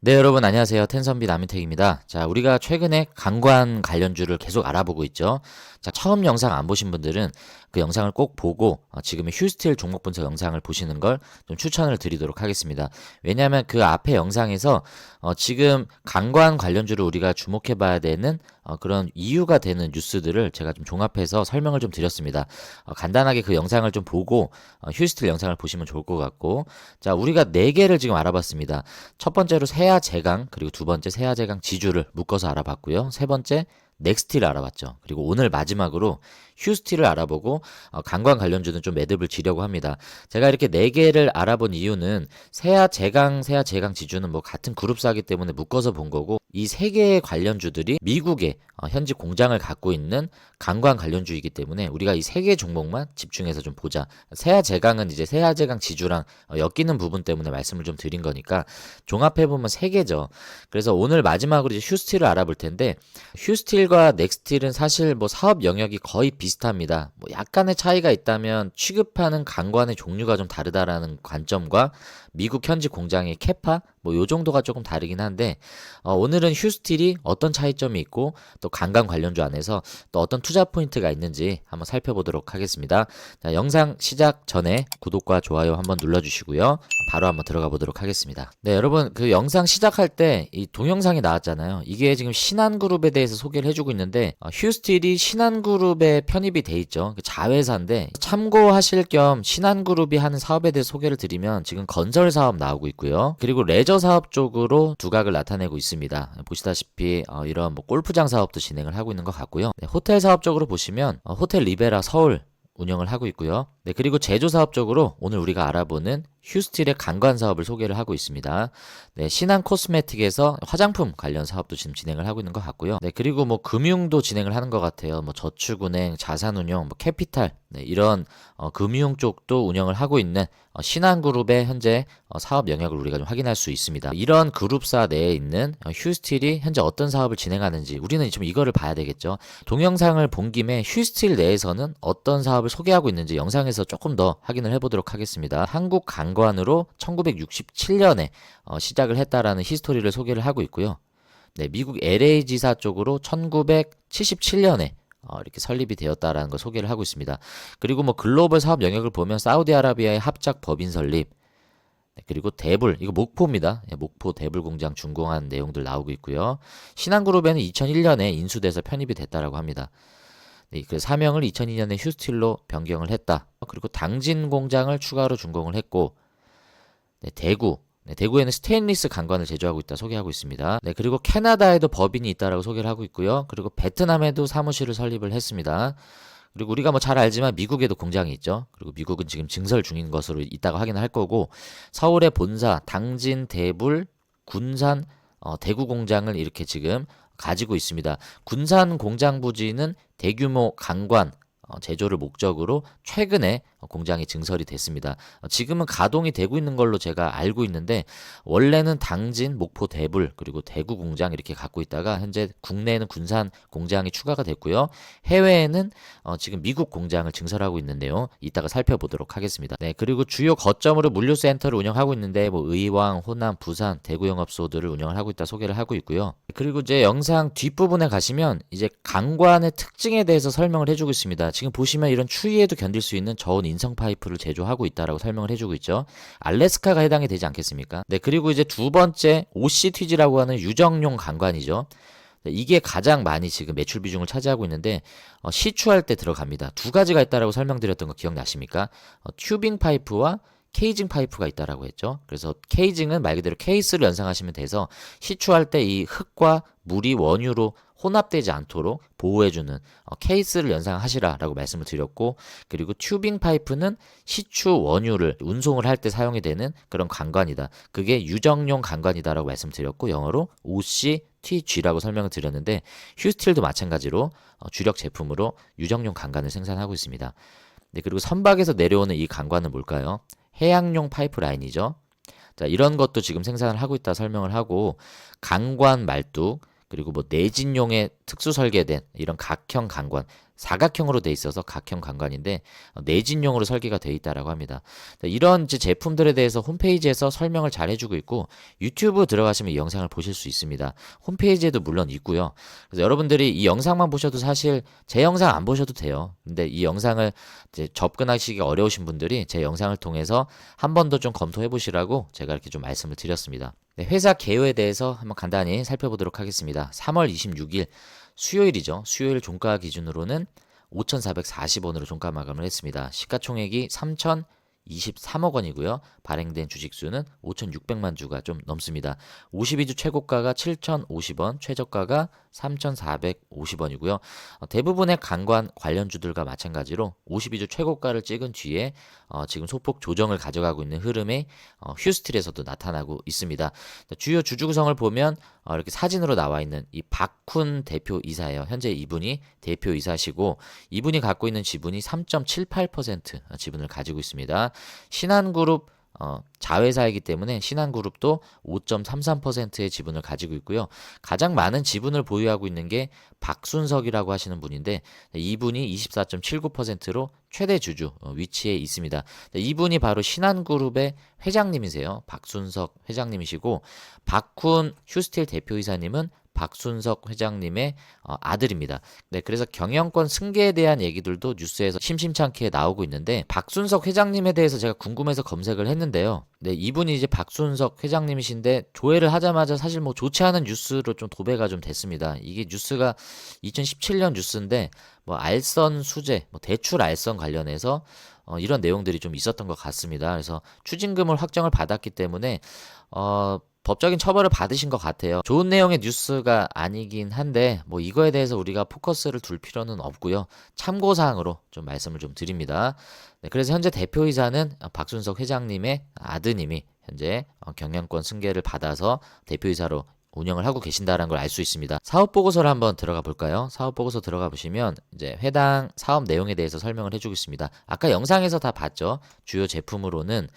네, 여러분 안녕하세요. 텐선비 남인택입니다. 자, 우리가 최근에 강관 관련주를 계속 알아보고 있죠. 자, 처음 영상 안 보신 분들은 그 영상을 꼭 보고 어, 지금의 휴스틸 종목 분석 영상을 보시는 걸 좀 추천을 드리도록 하겠습니다. 왜냐하면 그 앞에 영상에서 어, 지금 강관 관련주를 우리가 주목해 봐야 되는 어, 그런 이유가 되는 뉴스들을 제가 좀 종합해서 설명을 좀 드렸습니다. 어, 간단하게 그 영상을 좀 보고 어, 휴스틸 영상을 보시면 좋을 것 같고 자, 우리가 네 개를 지금 알아봤습니다. 첫 번째로 세아 제강 그리고 두 번째 세아 제강 지주를 묶어서 알아봤고요. 세 번째 넥스티를 알아봤죠. 그리고 오늘 마지막으로 휴스티를 알아보고 어, 강관 관련주는 좀 매듭을 지려고 합니다. 제가 이렇게 네 개를 알아본 이유는 세아 제강, 세아 제강 지주는 뭐 같은 그룹사기 때문에 묶어서 본 거고 이 세 개의 관련주들이 미국에 어, 현지 공장을 갖고 있는 강관 관련주이기 때문에 우리가 이 세 개 종목만 집중해서 좀 보자. 세아 제강은 이제 세아 제강 지주랑 어, 엮이는 부분 때문에 말씀을 좀 드린 거니까 종합해 보면 세 개죠. 그래서 오늘 마지막으로 이제 휴스틸을 알아볼 텐데 휴스틸과 넥스틸은 사실 뭐 사업 영역이 거의 비슷합니다. 뭐 약간의 차이가 있다면 취급하는 강관의 종류가 좀 다르다라는 관점과 미국 현지 공장의 캐파 뭐 요 정도가 조금 다르긴 한데 어, 오늘은 휴스틸이 어떤 차이점이 있고 또 강간 관련주 안에서 또 어떤 투자 포인트가 있는지 한번 살펴보도록 하겠습니다. 자, 영상 시작 전에 구독과 좋아요 한번 눌러주시고요. 바로 한번 들어가 보도록 하겠습니다. 네, 여러분 그 영상 시작할 때 이 동영상이 나왔잖아요. 이게 지금 신한그룹에 대해서 소개를 해주고 있는데 어, 휴스틸이 신한그룹에 편입이 돼 있죠. 그 자회사인데 참고하실 겸 신한그룹이 하는 사업에 대해 소개를 드리면 지금 건설 사업 나오고 있고요. 그리고 레저 사업 쪽으로 두각을 나타내고 있습니다. 보시다시피 어, 이런 뭐 골프장 사업도 진행을 하고 있는 것 같고요. 네, 호텔 사업 쪽으로 보시면 어, 호텔 리베라 서울 운영을 하고 있고요. 네, 그리고 제조 사업 쪽으로 오늘 우리가 알아보는 휴스틸의 강관 사업을 소개를 하고 있습니다. 네, 신한 코스메틱에서 화장품 관련 사업도 지금 진행을 하고 있는 것 같고요. 네, 그리고 뭐 금융도 진행을 하는 것 같아요. 뭐 저축은행, 자산운용, 뭐 캐피탈 네, 이런 어, 금융 쪽도 운영을 하고 있는 어, 신한그룹의 현재 어, 사업 영역을 우리가 좀 확인할 수 있습니다. 이런 그룹사 내에 있는 어, 휴스틸이 현재 어떤 사업을 진행하는지 우리는 지금 이거를 봐야 되겠죠. 동영상을 본 김에 휴스틸 내에서는 어떤 사업을 소개하고 있는지 영상에서 조금 더 확인을 해보도록 하겠습니다. 한국 강관으로 1967년에 어, 시작을 했다라는 히스토리를 소개를 하고 있고요. 네, 미국 LA 지사 쪽으로 1977년에 어, 이렇게 설립이 되었다라는 걸 소개를 하고 있습니다. 그리고 뭐 글로벌 사업 영역을 보면 사우디아라비아의 합작 법인 설립, 네, 그리고 대불 이거 목포입니다. 예, 목포 대불 공장 준공한 내용들 나오고 있고요. 신한그룹에는 2001년에 인수돼서 편입이 됐다라고 합니다. 네, 그 사명을 2002년에 휴스틸로 변경을 했다. 그리고 당진 공장을 추가로 준공을 했고, 네, 대구 네, 대구에는 스테인리스 강관을 제조하고 있다 소개하고 있습니다. 네, 그리고 캐나다에도 법인이 있다라고 소개를 하고 있고요. 그리고 베트남에도 사무실을 설립을 했습니다. 그리고 우리가 뭐 잘 알지만 미국에도 공장이 있죠. 그리고 미국은 지금 증설 중인 것으로 이따가 확인을 할 거고 서울의 본사, 당진, 대불, 군산, 어, 대구 공장을 이렇게 지금 가지고 있습니다. 군산 공장 부지는 대규모 강관 어, 제조를 목적으로 최근에 공장이 증설이 됐습니다. 어, 지금은 가동이 되고 있는 걸로 제가 알고 있는데 원래는 당진, 목포, 대불 그리고 대구 공장 이렇게 갖고 있다가 현재 국내에는 군산 공장이 추가가 됐고요. 해외에는 어, 지금 미국 공장을 증설하고 있는데요. 이따가 살펴보도록 하겠습니다. 네, 그리고 주요 거점으로 물류센터를 운영하고 있는데 뭐 의왕, 호남, 부산, 대구 영업소들을 운영을 하고 있다 소개를 하고 있고요. 그리고 이제 영상 뒷부분에 가시면 이제 강관의 특징에 대해서 설명을 해주고 있습니다. 지금 보시면 이런 추위에도 견딜 수 있는 저온 인성 파이프를 제조하고 있다라고 설명을 해주고 있죠. 알래스카가 해당이 되지 않겠습니까? 네, 그리고 이제 두 번째 OCTG라고 하는 유정용 강관이죠. 네, 이게 가장 많이 지금 매출 비중을 차지하고 있는데 어, 시추할 때 들어갑니다. 두 가지가 있다라고 설명드렸던 거 기억나십니까? 어, 튜빙 파이프와 케이징 파이프가 있다라고 했죠. 그래서 케이징은 말 그대로 케이스를 연상하시면 돼서 시추할 때 이 흙과 물이 원유로 혼합되지 않도록 보호해주는 어, 케이스를 연상하시라라고 말씀을 드렸고 그리고 튜빙 파이프는 시추 원유를 운송을 할 때 사용이 되는 그런 관관이다. 그게 유정용 관관이다라고 말씀드렸고 영어로 OCTG라고 설명을 드렸는데 휴스틸도 마찬가지로 어, 주력 제품으로 유정용 관관을 생산하고 있습니다. 네, 그리고 선박에서 내려오는 이 관관은 뭘까요? 해양용 파이프라인이죠. 자, 이런 것도 지금 생산을 하고 있다 설명을 하고 강관 말뚝 그리고 뭐 내진용에 특수 설계된 이런 각형 강관 사각형으로 돼 있어서 각형 관관인데 어, 내진용으로 설계가 돼 있다라고 합니다. 자, 이런 제품들에 대해서 홈페이지에서 설명을 잘 해주고 있고 유튜브 들어가시면 이 영상을 보실 수 있습니다. 홈페이지에도 물론 있고요. 그래서 여러분들이 이 영상만 보셔도 사실 제 영상 안 보셔도 돼요. 근데 이 영상을 이제 접근하시기 어려우신 분들이 제 영상을 통해서 한 번 더 좀 검토해 보시라고 제가 이렇게 좀 말씀을 드렸습니다. 네, 회사 개요에 대해서 한번 간단히 살펴보도록 하겠습니다. 3월 26일 수요일이죠. 수요일 종가 기준으로는 5,440원으로 종가 마감을 했습니다. 시가총액이 3,023억 원이고요. 발행된 주식 수는 5,600만 주가 좀 넘습니다. 52주 최고가가 7,050원, 최저가가 3,450원이고요. 어, 대부분의 강관 관련주들과 마찬가지로 52주 최고가를 찍은 뒤에 어, 지금 소폭 조정을 가져가고 있는 흐름이 어, 휴스틸에서도 나타나고 있습니다. 주요 주주 구성을 보면 어, 이렇게 사진으로 나와 있는 이 박훈 대표 이사예요. 현재 이분이 대표 이사시고 이분이 갖고 있는 지분이 3.78% 지분을 가지고 있습니다. 신한그룹 어, 자회사이기 때문에 신한그룹도 5.33%의 지분을 가지고 있고요. 가장 많은 지분을 보유하고 있는 게 박순석이라고 하시는 분인데 이분이 24.79%로 최대 주주 어, 위치에 있습니다. 이분이 바로 신한그룹의 회장님이세요. 박순석 회장님이시고 박훈 휴스틸 대표이사님은 박순석 회장님의 어, 아들입니다. 네, 그래서 경영권 승계에 대한 얘기들도 뉴스에서 심심찮게 나오고 있는데 박순석 회장님에 대해서 제가 궁금해서 검색을 했는데요. 네, 이분이 이제 박순석 회장님이신데 조회를 하자마자 사실 뭐 좋지 않은 뉴스로 좀 도배가 좀 됐습니다. 이게 뉴스가 2017년 뉴스인데 뭐 알선 수재, 뭐 대출 알선 관련해서 어, 이런 내용들이 좀 있었던 것 같습니다. 그래서 추징금을 확정을 받았기 때문에 어, 법적인 처벌을 받으신 것 같아요. 좋은 내용의 뉴스가 아니긴 한데 뭐 이거에 대해서 우리가 포커스를 둘 필요는 없고요. 참고 사항으로 좀 말씀을 좀 드립니다. 네, 그래서 현재 대표이사는 박순석 회장님의 아드님이 현재 어, 경영권 승계를 받아서 대표이사로 운영을 하고 계신다는 걸 알 수 있습니다. 사업 보고서를 한번 들어가 볼까요? 사업 보고서 들어가 보시면 이제 해당 사업 내용에 대해서 설명을 해주고 있습니다. 아까 영상에서 다 봤죠. 주요 제품으로는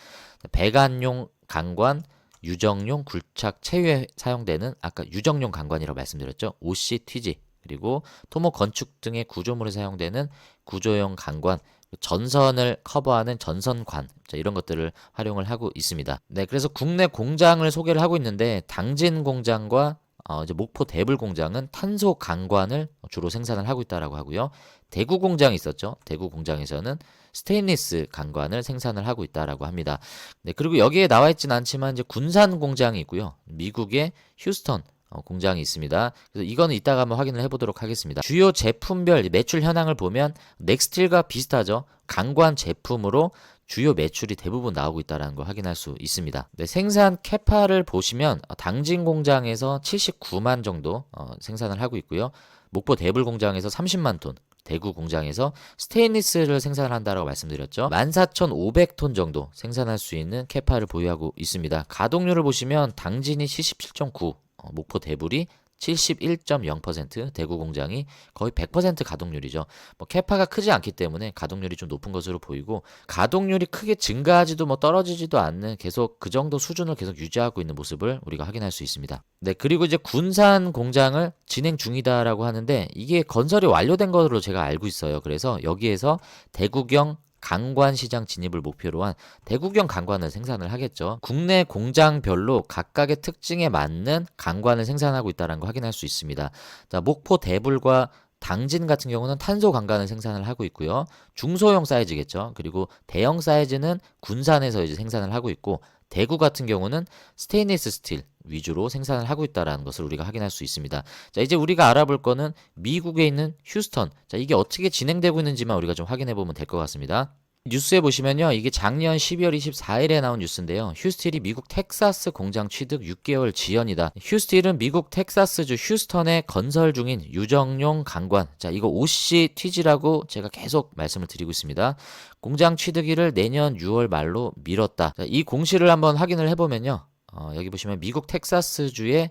배관용 강관, 유정용 굴착 체유에 사용되는 아까 유정용 강관이라고 말씀드렸죠. OCTG 그리고 토목 건축 등의 구조물에 사용되는 구조용 강관 전선을 커버하는 전선관 자, 이런 것들을 활용을 하고 있습니다. 네, 그래서 국내 공장을 소개를 하고 있는데 당진 공장과 어, 이제 목포 대불 공장은 탄소 강관을 주로 생산을 하고 있다라고 하고요. 대구 공장이 있었죠. 대구 공장에서는 스테인리스 강관을 생산을 하고 있다라고 합니다. 네, 그리고 여기에 나와 있지는 않지만 이제 군산 공장이 있고요. 미국의 휴스턴 어, 공장이 있습니다. 그래서 이거는 이따가 한번 확인을 해보도록 하겠습니다. 주요 제품별 매출 현황을 보면 넥스틸과 비슷하죠. 강관 제품으로 주요 매출이 대부분 나오고 있다는 걸 확인할 수 있습니다. 네, 생산 캐파를 보시면 당진 공장에서 79만 정도 어, 생산을 하고 있고요. 목포 대불 공장에서 30만 톤, 대구 공장에서 스테인리스를 생산을 한다라고 말씀드렸죠. 14,500톤 정도 생산할 수 있는 캐파를 보유하고 있습니다. 가동률을 보시면 당진이 77.9, 어, 목포 대불이 71.0% 대구 공장이 거의 100% 가동률이죠. 뭐 캐파가 크지 않기 때문에 가동률이 좀 높은 것으로 보이고 가동률이 크게 증가하지도 뭐 떨어지지도 않는 계속 그 정도 수준을 계속 유지하고 있는 모습을 우리가 확인할 수 있습니다. 네, 그리고 이제 군산 공장을 진행 중이다라고 하는데 이게 건설이 완료된 것으로 제가 알고 있어요. 그래서 여기에서 대구경 강관 시장 진입을 목표로 한 대구경 강관을 생산을 하겠죠. 국내 공장별로 각각의 특징에 맞는 강관을 생산하고 있다는 걸 확인할 수 있습니다. 자, 목포 대불과 당진 같은 경우는 탄소 강관을 생산을 하고 있고요. 중소형 사이즈겠죠. 그리고 대형 사이즈는 군산에서 이제 생산을 하고 있고 대구 같은 경우는 스테인리스 스틸 위주로 생산을 하고 있다라는 것을 우리가 확인할 수 있습니다. 자, 이제 우리가 알아볼 거는 미국에 있는 휴스턴. 자, 이게 어떻게 진행되고 있는지만 우리가 좀 확인해 보면 될 것 같습니다. 뉴스에 보시면요. 이게 작년 12월 24일에 나온 뉴스인데요. 휴스틸이 미국 텍사스 공장 취득 6개월 지연이다. 휴스틸은 미국 텍사스주 휴스턴에 건설 중인 유정용 강관. 자, 이거 OCTG라고 제가 계속 말씀을 드리고 있습니다. 공장 취득일을 내년 6월 말로 미뤘다. 자, 이 공시를 한번 확인을 해보면요. 어, 여기 보시면 미국 텍사스주의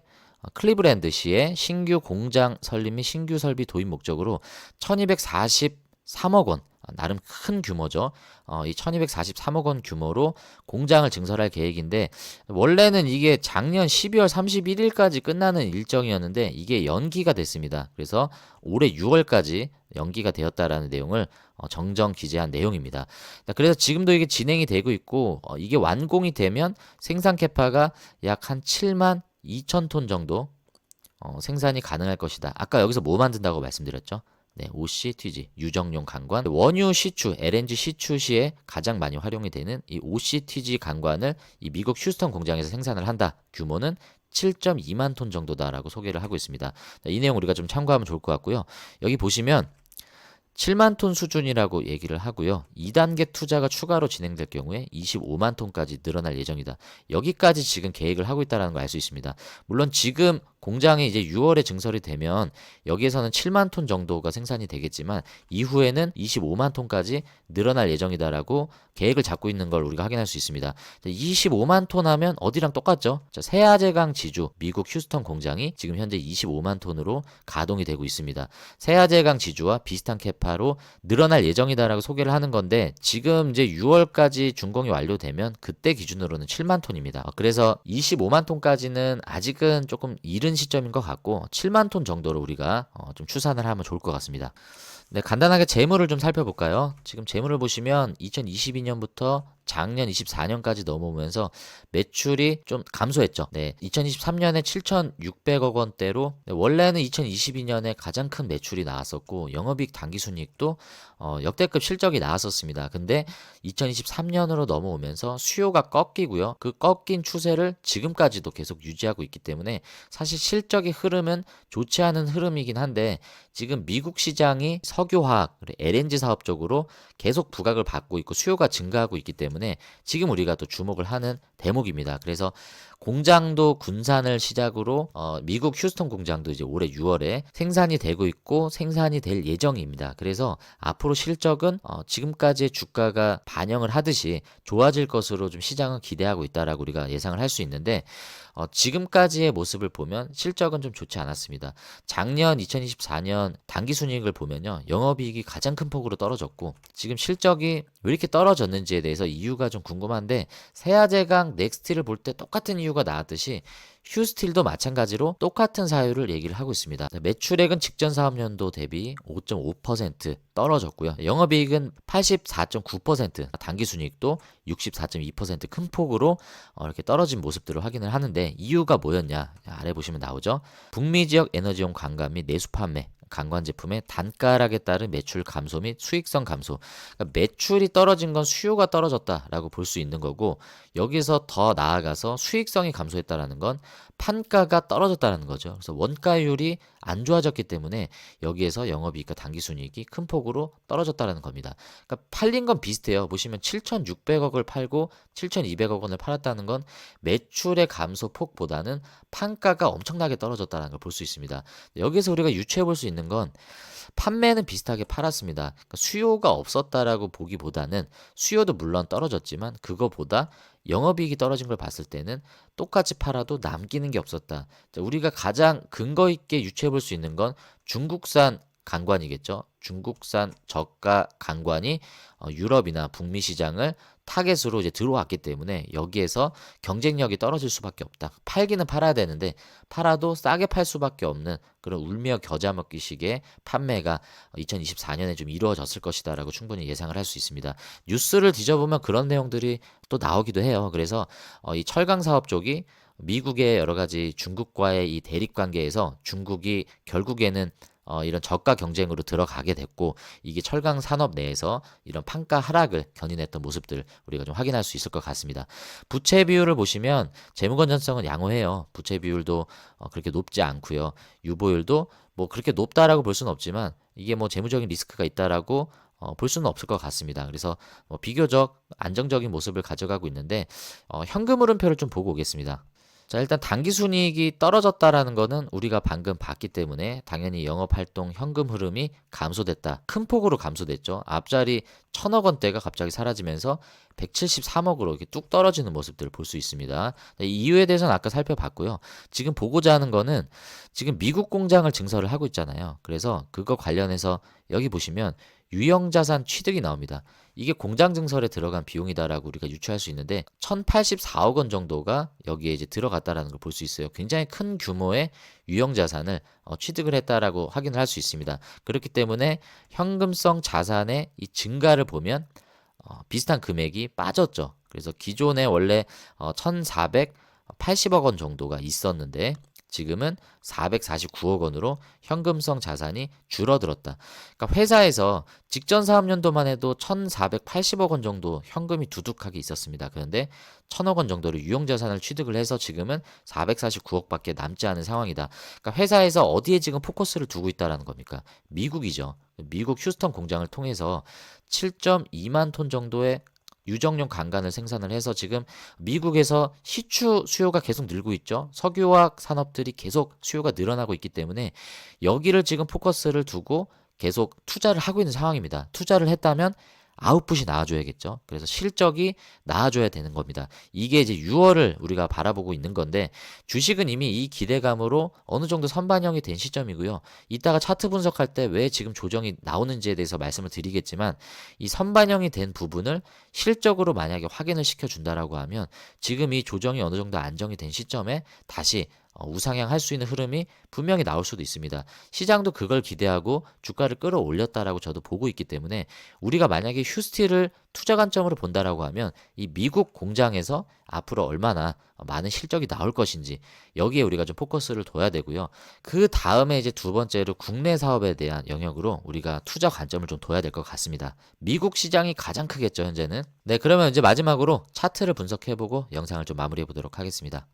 클리브랜드시의 신규 공장 설립 및 신규 설비 도입 목적으로 1243억 원 나름 큰 규모죠. 어, 이 1243억 원 규모로 공장을 증설할 계획인데 원래는 이게 작년 12월 31일까지 끝나는 일정이었는데 이게 연기가 됐습니다. 그래서 올해 6월까지 연기가 되었다라는 내용을 어, 정정 기재한 내용입니다. 그래서 지금도 이게 진행이 되고 있고 어, 이게 완공이 되면 생산 캐파가 약 한 7만 2천 톤 정도 어, 생산이 가능할 것이다. 아까 여기서 뭐 만든다고 말씀드렸죠? 네, OCTG 유정용 강관 원유 시추 LNG 시추 시에 가장 많이 활용이 되는 이 OCTG 강관을 이 미국 휴스턴 공장에서 생산을 한다. 규모는 7.2만 톤 정도다라고 소개를 하고 있습니다. 이 내용 우리가 좀 참고하면 좋을 것 같고요. 여기 보시면 7만 톤 수준이라고 얘기를 하고요. 2단계 투자가 추가로 진행될 경우에 25만 톤까지 늘어날 예정이다. 여기까지 지금 계획을 하고 있다는 걸 알 수 있습니다. 물론 지금 공장이 이제 6월에 증설이 되면 여기에서는 7만 톤 정도가 생산이 되겠지만 이후에는 25만 톤까지 늘어날 예정이다라고 계획을 잡고 있는 걸 우리가 확인할 수 있습니다. 25만 톤 하면 어디랑 똑같죠? 자, 세아제강 지주 미국 휴스턴 공장이 지금 현재 25만 톤으로 가동이 되고 있습니다. 세아제강 지주와 비슷한 캐파 로 늘어날 예정이다라고 소개를 하는 건데 지금 이제 6월까지 준공이 완료되면 그때 기준으로는 7만 톤입니다. 그래서 25만 톤까지는 아직은 조금 이른 시점인 것 같고 7만 톤 정도로 우리가 어, 좀 추산을 하면 좋을 것 같습니다. 네, 간단하게 재물을 좀 살펴볼까요? 지금 재물을 보시면 2022년부터 작년 24년까지 넘어오면서 매출이 좀 감소했죠. 네, 2023년에 7,600억 원대로 네, 원래는 2022년에 가장 큰 매출이 나왔었고 영업이익 당기순이익도 어, 역대급 실적이 나왔었습니다. 근데 2023년으로 넘어오면서 수요가 꺾이고요. 그 꺾인 추세를 지금까지도 계속 유지하고 있기 때문에 사실 실적의 흐름은 좋지 않은 흐름이긴 한데 지금 미국 시장이 석유화학, LNG 사업 쪽으로 계속 부각을 받고 있고 수요가 증가하고 있기 때문에 지금 우리가 또 주목을 하는 대목입니다. 그래서 공장도 군산을 시작으로 어, 미국 휴스턴 공장도 이제 올해 6월에 생산이 되고 있고 생산이 될 예정입니다. 그래서 앞으로 실적은 어, 지금까지의 주가가 반영을 하듯이 좋아질 것으로 좀 시장은 기대하고 있다라고 우리가 예상을 할 수 있는데 어, 지금까지의 모습을 보면 실적은 좀 좋지 않았습니다. 작년 2024년 당기순이익을 보면요. 영업이익이 가장 큰 폭으로 떨어졌고 지금 실적이 왜 이렇게 떨어졌는지에 대해서 이유가 좀 궁금한데 세아제강 넥스티를 볼 때 똑같은 이유가 나왔듯이 휴스틸도 마찬가지로 똑같은 사유를 얘기를 하고 있습니다. 매출액은 직전 사업년도 대비 5.5% 떨어졌고요. 영업이익은 84.9%, 당기순이익도 64.2%큰 폭으로 어, 이렇게 떨어진 모습들을 확인을 하는데 이유가 뭐였냐? 아래 보시면 나오죠. 북미 지역 에너지용 관광 및 내수 판매 관관 제품의 단가락에 따른 매출 감소 및 수익성 감소. 그러니까 매출이 떨어진 건 수요가 떨어졌다라고 볼 수 있는 거고 여기서 더 나아가서 수익성이 감소했다라는 건 판가가 떨어졌다는 거죠. 그래서 원가율이 안 좋아졌기 때문에 여기에서 영업이익과 당기순이익이 큰 폭으로 떨어졌다는 겁니다. 그러니까 팔린 건 비슷해요. 보시면 7,600억을 팔고 7,200억 원을 팔았다는 건 매출의 감소 폭보다는 판가가 엄청나게 떨어졌다는 걸 볼 수 있습니다. 여기서 우리가 유추해 볼 수 있는 건 판매는 비슷하게 팔았습니다. 그러니까 수요가 없었다라고 보기보다는 수요도 물론 떨어졌지만 그거보다 영업이익이 떨어진 걸 봤을 때는 똑같이 팔아도 남기는 게 없었다. 우리가 가장 근거 있게 유추해 볼 수 있는 건 중국산 강관이겠죠. 중국산 저가 강관이 어, 유럽이나 북미 시장을 타겟으로 이제 들어왔기 때문에 여기에서 경쟁력이 떨어질 수밖에 없다. 팔기는 팔아야 되는데 팔아도 싸게 팔 수밖에 없는 그런 울며 겨자 먹기식의 판매가 2024년에 좀 이루어졌을 것이다라고 충분히 예상을 할 수 있습니다. 뉴스를 뒤져보면 그런 내용들이 또 나오기도 해요. 그래서 어, 이 철강 사업 쪽이 미국의 여러 가지 중국과의 이 대립 관계에서 중국이 결국에는 어, 이런 저가 경쟁으로 들어가게 됐고 이게 철강 산업 내에서 이런 판가 하락을 견인했던 모습들 우리가 좀 확인할 수 있을 것 같습니다. 부채 비율을 보시면 재무 건전성은 양호해요. 부채 비율도 어, 그렇게 높지 않고요. 유보율도 뭐 그렇게 높다라고 볼 수는 없지만 이게 뭐 재무적인 리스크가 있다라고 어, 볼 수는 없을 것 같습니다. 그래서 뭐 비교적 안정적인 모습을 가져가고 있는데 어, 현금 흐름표를 좀 보고 오겠습니다. 자, 일단 단기 순이익이 떨어졌다라는 거는 우리가 방금 봤기 때문에 당연히 영업 활동 현금 흐름이 감소됐다. 큰 폭으로 감소됐죠. 앞자리 천억 원대가 갑자기 사라지면서 173억으로 이렇게 뚝 떨어지는 모습들을 볼 수 있습니다. 이유에 대해서는 아까 살펴봤고요. 지금 보고자 하는 거는 지금 미국 공장을 증설을 하고 있잖아요. 그래서 그거 관련해서 여기 보시면 유형 자산 취득이 나옵니다. 이게 공장 증설에 들어간 비용이다라고 우리가 유추할 수 있는데 1084억 원 정도가 여기에 이제 들어갔다라는 걸 볼 수 있어요. 굉장히 큰 규모의 유형 자산을 어, 취득을 했다라고 확인을 할 수 있습니다. 그렇기 때문에 현금성 자산의 이 증가를 보면 어, 비슷한 금액이 빠졌죠. 그래서 기존에 원래 어, 1,480억 원 정도가 있었는데 지금은 449억 원으로 현금성 자산이 줄어들었다. 그러니까 회사에서 직전 사업연도만 해도 1,480억 원 정도 현금이 두둑하게 있었습니다. 그런데 1,000억 원 정도를 유용 자산을 취득을 해서 지금은 449억밖에 남지 않은 상황이다. 그러니까 회사에서 어디에 지금 포커스를 두고 있다라는 겁니까? 미국이죠. 미국 휴스턴 공장을 통해서 7.2만 톤 정도의 유정용 강간을 생산을 해서 지금 미국에서 시추 수요가 계속 늘고 있죠. 석유화학 산업들이 계속 수요가 늘어나고 있기 때문에 여기를 지금 포커스를 두고 계속 투자를 하고 있는 상황입니다. 투자를 했다면 아웃풋이 나와줘야겠죠. 그래서 실적이 나와줘야 되는 겁니다. 이게 이제 6월을 우리가 바라보고 있는 건데 주식은 이미 이 기대감으로 어느 정도 선반영이 된 시점이고요. 이따가 차트 분석할 때 왜 지금 조정이 나오는지에 대해서 말씀을 드리겠지만 이 선반영이 된 부분을 실적으로 만약에 확인을 시켜준다라고 하면 지금 이 조정이 어느 정도 안정이 된 시점에 다시 어, 우상향 할 수 있는 흐름이 분명히 나올 수도 있습니다. 시장도 그걸 기대하고 주가를 끌어올렸다라고 저도 보고 있기 때문에 우리가 만약에 휴스틸을 투자 관점으로 본다라고 하면 이 미국 공장에서 앞으로 얼마나 많은 실적이 나올 것인지 여기에 우리가 좀 포커스를 둬야 되고요. 그 다음에 이제 두 번째로 국내 사업에 대한 영역으로 우리가 투자 관점을 좀 둬야 될 것 같습니다. 미국 시장이 가장 크겠죠, 현재는. 네, 그러면 이제 마지막으로 차트를 분석해 보고 영상을 좀 마무리해 보도록 하겠습니다.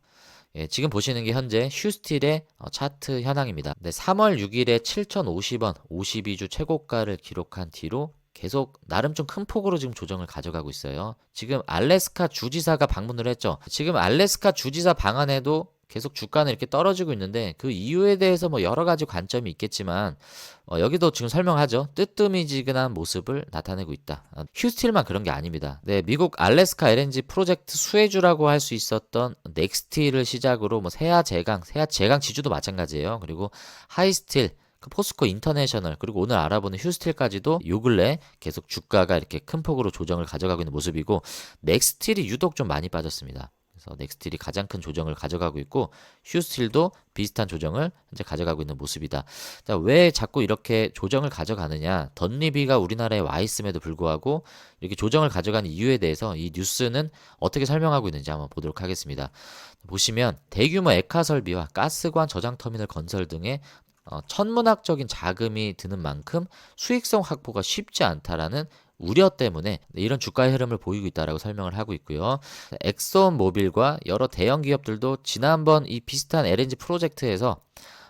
예, 지금 보시는 게 현재 휴스틸의 어, 차트 현황입니다. 네, 3월 6일에 7,050원 52주 최고가를 기록한 뒤로 계속 나름 좀 큰 폭으로 지금 조정을 가져가고 있어요. 지금 알래스카 주지사가 방문을 했죠. 지금 알래스카 주지사 방안에도 계속 주가는 이렇게 떨어지고 있는데 그 이유에 대해서 뭐 여러 가지 관점이 있겠지만 어, 여기도 지금 설명하죠. 뜨뜨미지근한 모습을 나타내고 있다. 어, 휴스틸만 그런 게 아닙니다. 네, 미국 알래스카 LNG 프로젝트 수혜주라고 할 수 있었던 넥스틸을 시작으로 뭐 세아 제강, 세아 제강 지주도 마찬가지예요. 그리고 하이스틸 그 포스코 인터내셔널 그리고 오늘 알아보는 휴스틸까지도 요 근래 계속 주가가 이렇게 큰 폭으로 조정을 가져가고 있는 모습이고 넥스틸이 유독 좀 많이 빠졌습니다. 그래서 넥스틸이 가장 큰 조정을 가져가고 있고 휴스틸도 비슷한 조정을 현재 가져가고 있는 모습이다. 자, 왜 자꾸 이렇게 조정을 가져가느냐? 덧리비가 우리나라에 와 있음에도 불구하고 이렇게 조정을 가져가는 이유에 대해서 이 뉴스는 어떻게 설명하고 있는지 한번 보도록 하겠습니다. 보시면 대규모 액화 설비와 가스관 저장 터미널 건설 등의 어, 천문학적인 자금이 드는 만큼 수익성 확보가 쉽지 않다라는 우려 때문에 이런 주가의 흐름을 보이고 있다라고 설명을 하고 있고요. 엑소온 모빌과 여러 대형 기업들도 지난번 이 비슷한 LNG 프로젝트에서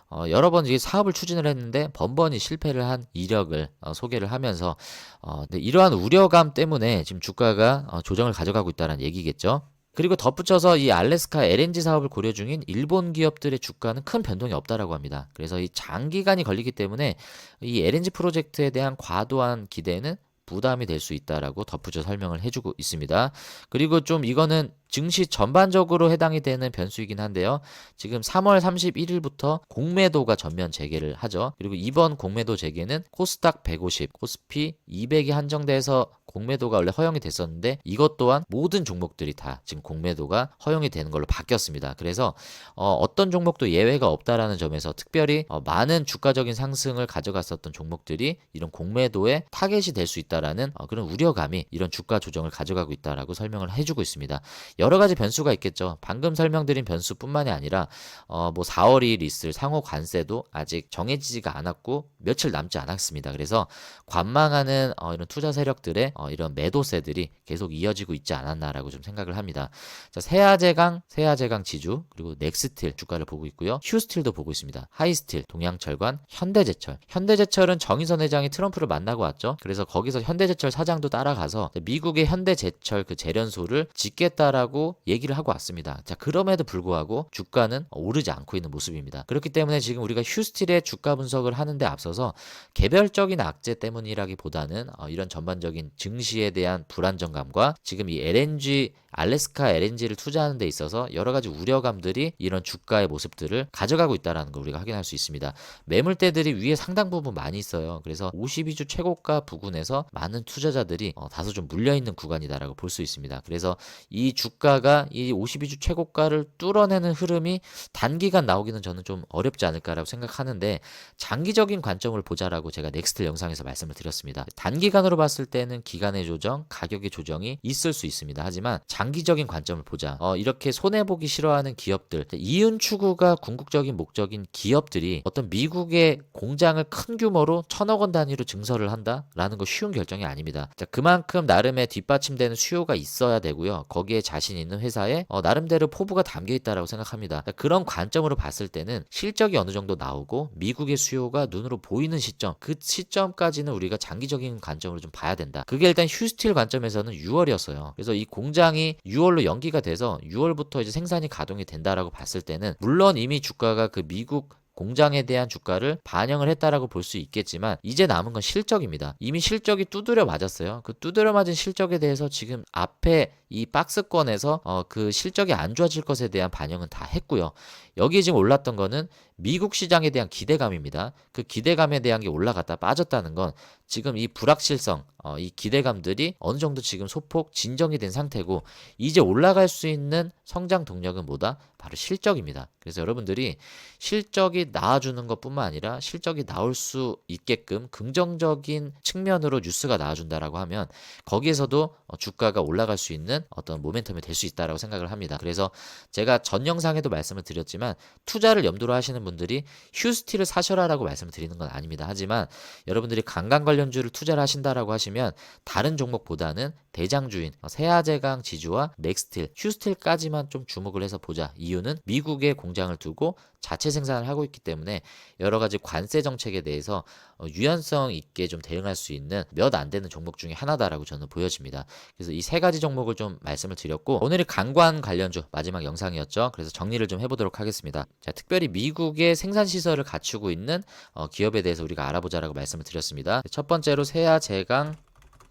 어, 여러 번 이게 사업을 추진을 했는데 번번이 실패를 한 이력을 어, 소개를 하면서 어, 네, 이러한 우려감 때문에 지금 주가가 어, 조정을 가져가고 있다는 얘기겠죠. 그리고 덧붙여서 이 알래스카 LNG 사업을 고려 중인 일본 기업들의 주가는 큰 변동이 없다라고 합니다. 그래서 이 장기간이 걸리기 때문에 이 LNG 프로젝트에 대한 과도한 기대는 부담이 될 수 있다라고 덧붙여 설명을 해주고 있습니다. 그리고 좀 이거는 증시 전반적으로 해당이 되는 변수이긴 한데요. 지금 3월 31일부터 공매도가 전면 재개를 하죠. 그리고 이번 공매도 재개는 코스닥 150, 코스피 200이 한정돼서 공매도가 원래 허용이 됐었는데 이것 또한 모든 종목들이 다 지금 공매도가 허용이 되는 걸로 바뀌었습니다. 그래서 어, 떤 종목도 예외가 없다라는 점에서 특별히 어, 많은 주가적인 상승을 가져갔었던 종목들이 이런 공매도에 타겟이 될 수 있다라는 어, 그런 우려감이 이런 주가 조정을 가져가고 있다라고 설명을 해주고 있습니다. 여러 가지 변수가 있겠죠. 방금 설명드린 변수뿐만이 아니라 어, 뭐 4월이 있을 상호 관세도 아직 정해지지가 않았고 며칠 남지 않았습니다. 그래서 관망하는 어, 이런 투자 세력들의 어, 이런 매도세들이 계속 이어지고 있지 않았나라고 좀 생각을 합니다. 자, 세아제강, 세아제강 지주 그리고 넥스틸 주가를 보고 있고요. 휴스틸도 보고 있습니다. 하이스틸, 동양철관, 현대제철. 현대제철은 정의선 회장이 트럼프를 만나고 왔죠. 그래서 거기서 현대제철 사장도 따라가서 미국의 현대제철 그 재련소를 짓겠다라고 얘기를 하고 왔습니다. 자, 그럼에도 불구하고 주가는 오르지 않고 있는 모습입니다. 그렇기 때문에 지금 우리가 휴스틸의 주가 분석을 하는데 앞서서 개별적인 악재 때문이라기보다는 어, 이런 전반적인 증시에 대한 불안정감과 지금 이 LNG 알래스카 LNG를 투자하는 데 있어서 여러 가지 우려감들이 이런 주가의 모습들을 가져가고 있다는 걸 우리가 확인할 수 있습니다. 매물대들이 위에 상당 부분 많이 있어요. 그래서 52주 최고가 부근에서 많은 투자자들이 어, 다소 좀 물려 있는 구간이다라고 볼 수 있습니다. 그래서 이 주가가 이 52주 최고가를 뚫어내는 흐름이 단기간 나오기는 저는 좀 어렵지 않을까라고 생각하는데 장기적인 관점을 보자라고 제가 넥스트 영상에서 말씀을 드렸습니다. 단기간으로 봤을 때는 기간의 조정, 가격의 조정이 있을 수 있습니다. 하지만 장 기적인 관점을 보자. 어, 이렇게 손해 보기 싫어하는 기업들, 이윤 추구가 궁극적인 목적인 기업들이 어떤 미국의 공장을 큰 규모로 천억 원 단위로 증설을 한다라는 거 쉬운 결정이 아닙니다. 자, 그만큼 나름의 뒷받침되는 수요가 있어야 되고요. 거기에 자신 있는 회사에 어, 나름대로 포부가 담겨 있다라고 생각합니다. 자, 그런 관점으로 봤을 때는 실적이 어느 정도 나오고 미국의 수요가 눈으로 보이는 시점, 그 시점까지는 우리가 장기적인 관점으로 좀 봐야 된다. 그게 일단 휴스틸 관점에서는 6월이었어요. 그래서 이 공장이 6월로 연기가 돼서 6월부터 이제 생산이 가동이 된다라고 봤을 때는 물론 이미 주가가 그 미국 공장에 대한 주가를 반영을 했다라고 볼 수 있겠지만 이제 남은 건 실적입니다. 이미 실적이 두드려 맞았어요. 그 두드려 맞은 실적에 대해서 지금 앞에 이 박스권에서 어, 그 실적이 안 좋아질 것에 대한 반영은 다 했고요. 여기에 지금 올랐던 거는 미국 시장에 대한 기대감입니다. 그 기대감에 대한 게 올라갔다 빠졌다는 건 지금 이 불확실성, 어, 이 기대감들이 어느 정도 지금 소폭 진정이 된 상태고 이제 올라갈 수 있는 성장 동력은 뭐다? 바로 실적입니다. 그래서 여러분들이 실적이 나와주는 것뿐만 아니라 실적이 나올 수 있게끔 긍정적인 측면으로 뉴스가 나와준다라고 하면 거기에서도 어, 주가가 올라갈 수 있는 어떤 모멘텀이 될 수 있다라고 생각을 합니다. 그래서 제가 전 영상에도 말씀을 드렸지만 투자를 염두로 하시는 분들이 휴스티를 사셔라라고 말씀을 드리는 건 아닙니다. 하지만 여러분들이 관광 관련주를 투자를 하신다라고 하시면 다른 종목보다는 대장주인 어, 세아제강 지주와 넥스틸, 휴스틸까지만 좀 주목을 해서 보자. 이유는 미국에 공장을 두고 자체 생산을 하고 있기 때문에 여러 가지 관세 정책에 대해서 어, 유연성 있게 좀 대응할 수 있는 몇 안 되는 종목 중에 하나다라고 저는 보여집니다. 그래서 이 세 가지 종목을 좀 말씀을 드렸고 오늘이 관관 관련주 마지막 영상이었죠. 그래서 정리를 좀 해보도록 하겠습니다. 자, 특별히 미국의 생산 시설을 갖추고 있는 어, 기업에 대해서 우리가 알아보자라고 말씀을 드렸습니다. 첫 번째로 세아 제강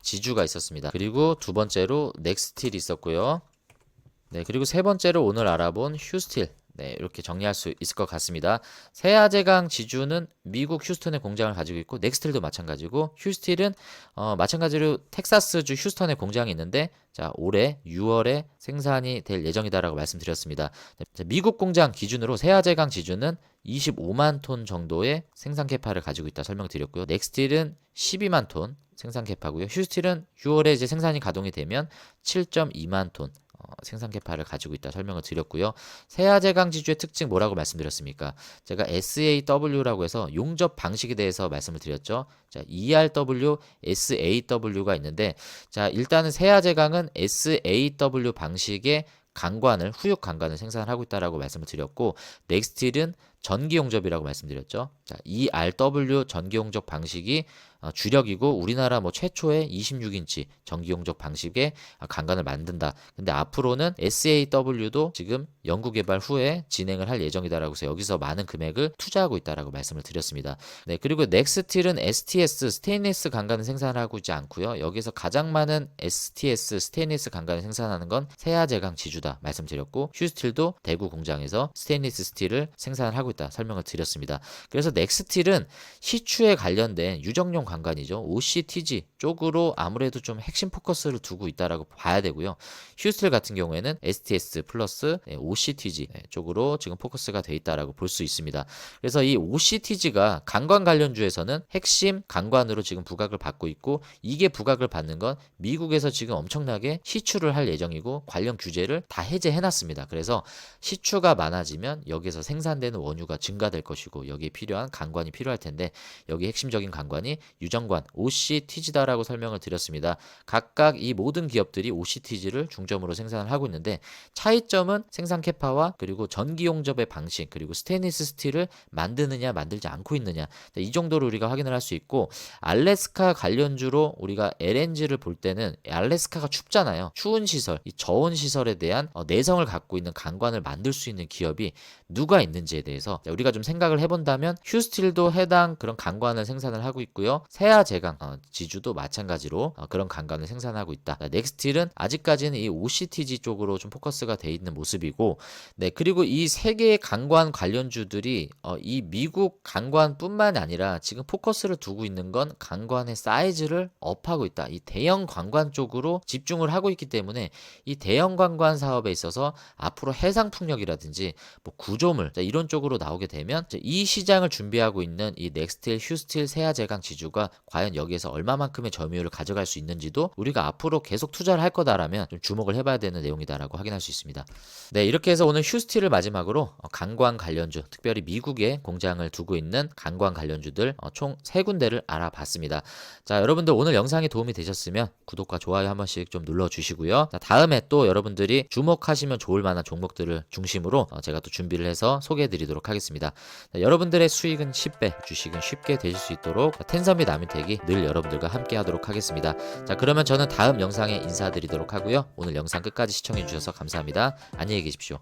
지주가 있었습니다. 그리고 두 번째로 넥스틸이 있었고요. 네, 그리고 세 번째로 오늘 알아본 휴스틸. 네, 이렇게 정리할 수 있을 것 같습니다. 세아제강 지주는 미국 휴스턴에 공장을 가지고 있고 넥스틸도 마찬가지고 휴스틸은 어, 마찬가지로 텍사스주 휴스턴에 공장이 있는데 자, 올해 6월에 생산이 될 예정이다라고 말씀드렸습니다. 자, 미국 공장 기준으로 세아제강 지주는 25만 톤 정도의 생산 캐파를 가지고 있다 설명드렸고요. 넥스틸은 12만 톤 생산 캐파고요. 휴스틸은 6월에 이제 생산이 가동이 되면 7.2만 톤 어, 생산 캐파를 가지고 있다 설명을 드렸고요. 세아제강 지주의 특징 뭐라고 말씀드렸습니까? 제가 SAW라고 해서 용접 방식에 대해서 말씀을 드렸죠. 자, ERW, SAW가 있는데 자, 일단은 세아제강은 SAW 방식의 강관을 후육 강관을 생산을 하고 있다라고 말씀을 드렸고 넥스틸은 전기 용접이라고 말씀드렸죠. 자, ERW 전기 용접 방식이 어, 주력이고 우리나라 뭐 최초의 26인치 전기 용접 방식의 강관을 만든다. 근데 앞으로는 SAW도 지금 연구 개발 후에 진행을 할 예정이다라고 해서 여기서 많은 금액을 투자하고 있다라고 말씀을 드렸습니다. 네, 그리고 넥스틸은 STS 스테인리스 강관을 생산을 하고 있지 않고요. 여기서 가장 많은 STS 스테인리스 강관을 생산하는 건 세아제강 지주다 말씀드렸고 휴스틸도 대구 공장에서 스테인리스 스틸을 생산을 하고 있다 설명을 드렸습니다. 그래서 넥스틸은 시추에 관련된 유정용 관관이죠. OCTG 쪽으로 아무래도 좀 핵심 포커스를 두고 있다라고 봐야 되고요. 휴스틸 같은 경우에는 STS 플러스 OCTG 쪽으로 지금 포커스가 돼 있다라고 볼 수 있습니다. 그래서 이 OCTG가 강관 관련주에서는 핵심 강관으로 지금 부각을 받고 있고 이게 부각을 받는 건 미국에서 지금 엄청나게 시추를 할 예정이고 관련 규제를 다 해제해 놨습니다. 그래서 시추가 많아지면 여기서 생산되는 원유가 증가될 것이고 여기에 필요한 강관이 필요할 텐데 여기 핵심적인 강관이 유정관 OCTG다라고 설명을 드렸습니다. 각각 이 모든 기업들이 OCTG를 중점으로 생산을 하고 있는데 차이점은 생산 캐파와 그리고 전기 용접의 방식 그리고 스테인리스 스틸을 만드느냐 만들지 않고 있느냐 이 정도로 우리가 확인을 할 수 있고 알래스카 관련주로 우리가 LNG를 볼 때는 알래스카가 춥잖아요. 추운 시설, 이 저온 시설에 대한 어, 내성을 갖고 있는 강관을 만들 수 있는 기업이 누가 있는지에 대해서 우리가 좀 생각을 해본다면 휴스틸도 해당 그런 강관을 생산을 하고 있고요. 세아 제강 어, 지주도 마찬가지로 어, 그런 강관을 생산하고 있다. 자, 넥스틸은 아직까지는 이 OCTG 쪽으로 좀 포커스가 돼 있는 모습이고, 네 그리고 이 세 개의 강관 관련주들이 어, 이 미국 강관뿐만 아니라 지금 포커스를 두고 있는 건 강관의 사이즈를 업하고 있다. 이 대형 관관 쪽으로 집중을 하고 있기 때문에 이 대형 관관 사업에 있어서 앞으로 해상 풍력이라든지 뭐 구조물 자, 이런 쪽으로 나오게 되면 이 시장을 준비하고 있는 이 넥스틸, 휴스틸, 세아제강 지주가 과연 여기에서 얼마만큼의 점유율을 가져갈 수 있는지도 우리가 앞으로 계속 투자를 할 거다라면 좀 주목을 해봐야 되는 내용이다라고 확인할 수 있습니다. 네 이렇게 해서 오늘 휴스틸을 마지막으로 어, 강관 관련주, 특별히 미국에 공장을 두고 있는 강관 관련주들 어, 총세 군데를 알아봤습니다. 자 여러분들 오늘 영상이 도움이 되셨으면 구독과 좋아요 한 번씩 좀 눌러주시고요. 자, 다음에 또 여러분들이 주목하시면 좋을 만한 종목들을 중심으로 어, 제가 또 준비를 해서 소개해드리도록 하겠습니다. 자, 여러분들의 수익은 10배, 주식은 쉽게 되실 수 있도록 텐섬 비 나민택이 늘 여러분들과 함께 하도록 하겠습니다. 자 그러면 저는 다음 영상에 인사드리도록 하고요. 오늘 영상 끝까지 시청해 주셔서 감사합니다. 안녕히 계십시오.